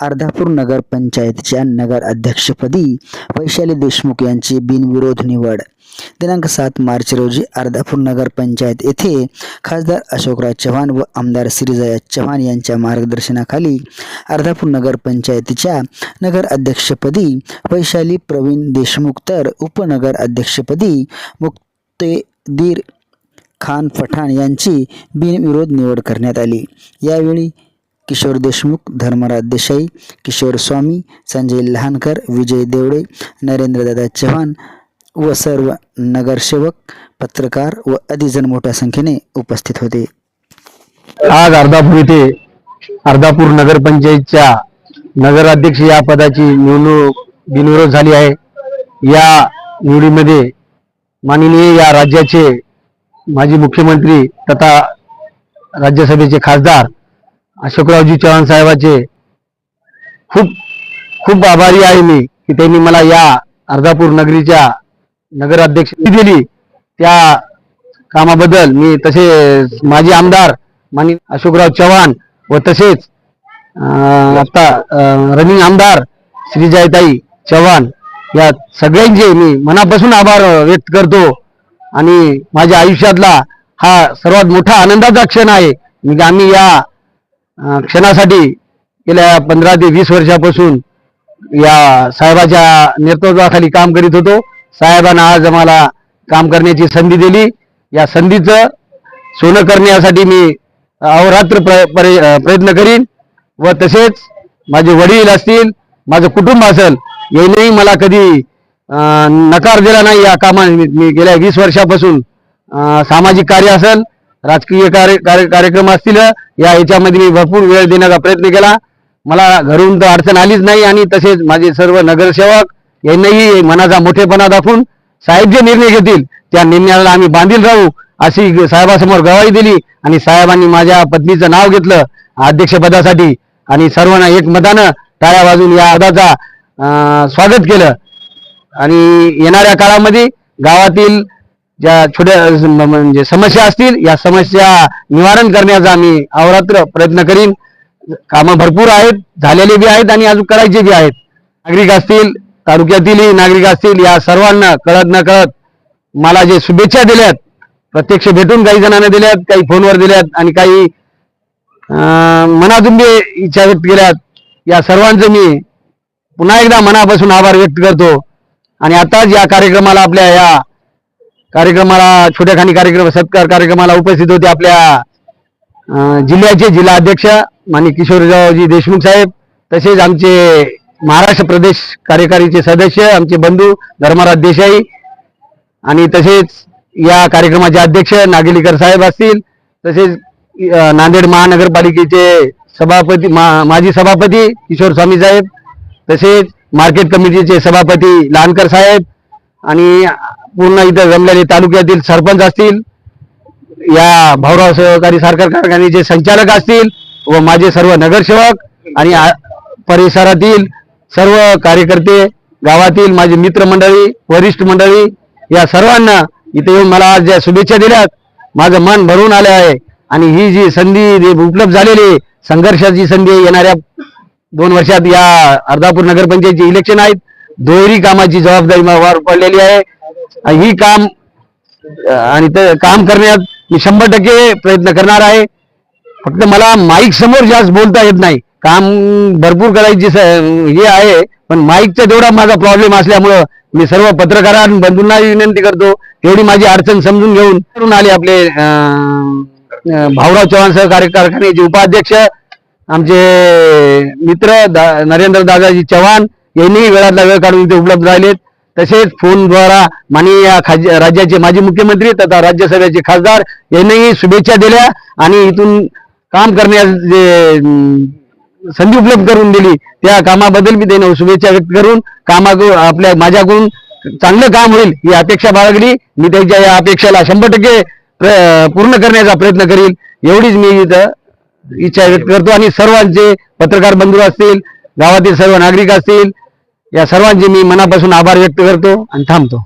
अर्धापूर नगर पंचायतच्या नगर अध्यक्षपदी वैशाली देशमुख यांची बिनविरोध निवड. दिनांक सात मार्च रोजी अर्धापूर नगर पंचायत येथे खासदार अशोकराव चव्हाण व आमदार श्रीजया चव्हाण यांच्या मार्गदर्शनाखाली अर्धापूर नगर पंचायतीच्या नगर अध्यक्षपदी वैशाली प्रवीण देशमुख तर उपनगर अध्यक्षपदी मुक्तेदीर खान पठाण यांची बिनविरोध निवड करण्यात आली. यावेळी किशोर देशमुख धर्मराज देसाई किशोर स्वामी संजय लहानकर विजय देवडे नरेंद्रदादा चव्हाण व सर्व नगरसेवक पत्रकार व अधिजण मोठ्या संख्येने उपस्थित होते. आज अर्धापूर येथे अर्धापूर नगरपंचायतच्या नगराध्यक्ष या पदाची निवडणूक बिनविरोध झाली आहे. या निवडीमध्ये माननीय या राज्याचे माजी मुख्यमंत्री तथा राज्यसभेचे खासदार अशोकरावजी चव्हाण साहेबाचे खूप खूप आभारी आहे मी की त्यांनी मला या अर्धापूर नगरीच्या नगराध्यक्ष दिली. त्या कामाबद्दल मी तसे माजी आमदार मानी अशोकराव चव्हाण व तसेच आता रनिंग आमदार श्रीजयताई चव्हाण या सगळ्यांचे मी मनापासून आभार व्यक्त करतो. आणि माझ्या आयुष्यातला हा सर्वात मोठा आनंदाचा क्षण आहे. आम्ही या क्षणासाठी गेल्या पंधरा ते वीस वर्षापासून या साहेबाच्या नेतृत्वाखाली काम करीत होतो. साहेबांना आज आम्हाला काम करण्याची संधी दिली. या संधीचं सोनं करण्यासाठी मी अहोरात्र प्र परे- प्रयत्न करीन व तसेच माझे वडील असतील माझं कुटुंब असेल यांनीही मला कधी नकार दिला नाही या कामा मी गेल्या वीस वर्षापासून सामाजिक कार्य असेल राजकीय कार्य कार्य- कार्यक्रम असतील या याच्यामध्ये मी भरपूर वेळ देण्याचा प्रयत्न केला. मला घरून तर अडचण आलीच नाही आणि तसेच माझे सर्व नगरसेवक यांनाही मनाचा मोठेपणा दाखवून साहेब जे निर्णय घेतील त्या निर्णयाला आम्ही बांधील राहू अशी साहेबासमोर गवाही दिली आणि साहेबांनी माझ्या पत्नीचं नाव घेतलं अध्यक्षपदासाठी. आणि सर्वांना एक मतानं टाळ्या वाजून या पदाचा स्वागत केलं. आणि येणाऱ्या काळामध्ये गावातील ज्या छोट्या म्हणजे समस्या असतील या समस्या निवारण करण्याचा आम्ही अहोरात्र प्रयत्न करीन. कामं भरपूर आहेत झालेले बी आहेत आणि अजून करायचे बी आहेत. नागरिक असतील तालुक्यातीलही नागरिक असतील या सर्वांना कळत न कळत मला जे शुभेच्छा दिल्यात प्रत्यक्ष भेटून काही जणांना दिल्यात काही फोनवर दिल्यात आणि काही अं, मनातून बी इच्छा व्यक्त केल्यात. या सर्वांचं मी पुन्हा एकदा मनापासून आभार व्यक्त करतो. आणि आताच या कार्यक्रमाला आपल्या या कार्यक्रमाला छोट्याखानी कार्यक्रम सत्कार कार्यक्रमाला उपस्थित होते आपल्या जिल्ह्याचे जिल्हा अध्यक्ष माननीय किशोररावजी देशमुख साहेब तसेच आमचे महाराष्ट्र प्रदेश कार्यकारीचे सदस्य आमचे बंधू धर्मराज देसाई आणि तसेच या कार्यक्रमाचे अध्यक्ष नागेलीकर साहेब असतील तसेच नांदेड महानगरपालिकेचे सभापती मा- माजी सभापती किशोर स्वामी साहेब तसेच मार्केट कमिटीचे सभापती लहानकर साहेब आणि पूर्ण इथं जमलेले तालुक्यातील सरपंच असतील या भाऊराव सहकारी साखर कारखान्याचे संचालक असतील व माझे सर्व नगरसेवक आणि परिसरातील सर्व कार्यकर्ते गावातील माझे मित्रमंडळी वरिष्ठ मंडळी या सर्वांना इथे येऊन मला आज ज्या शुभेच्छा दिल्यात माझं मन भरून आलं आहे. आणि ही जी संधी उपलब्ध झालेली संघर्षाची संधी येणाऱ्या दोन वर्षात या अर्धापूर नगरपंचायतची इलेक्शन आहेत. दुहेरी कामाची जबाबदारी माझ्यावर पडलेली आहे. ही काम आणि ते काम करण्यात मी शंभर टक्के प्रयत्न करणार आहे. फक्त मला माईक समोर जास्त बोलता येत नाही. काम भरपूर करायची हे आहे पण माईकचा तेवढा माझा प्रॉब्लेम असल्यामुळं मी सर्व पत्रकारां बंधूंना विनंती करतो. तेवढी माझी अडचण समजून घेऊन करून आले आपले भाऊराव चव्हाण सहकारी कारखान्याचे उपाध्यक्ष आमचे मित्र दा- नरेंद्र दादाजी चव्हाण यांनीही वेळातला वेळ काढून इथे उपलब्ध राहिलेत. तसेच फोनद्वारा माननीय या खाज- राज्याचे माजी मुख्यमंत्री तथा राज्यसभेचे खासदार यांनीही शुभेच्छा दिल्या आणि इथून काम करण्यास जे संधी उपलब्ध करून दिली त्या कामाबद्दल मी त्यांना शुभेच्छा व्यक्त करून कामाकडून आपल्या माझ्याकडून चांगलं काम होईल ही अपेक्षा बाळगली. मी त्यांच्या या अपेक्षेला शंभर टक्के प्र- पूर्ण करण्याचा प्रयत्न करील एवढीच मी इथं इच्छा व्यक्त करतो. आणि सर्वांचे पत्रकार बंधू असतील गावातील सर्व नागरिक असतील या सर्वांचे मी मनापासून आभार व्यक्त करतो आणि थांबतो.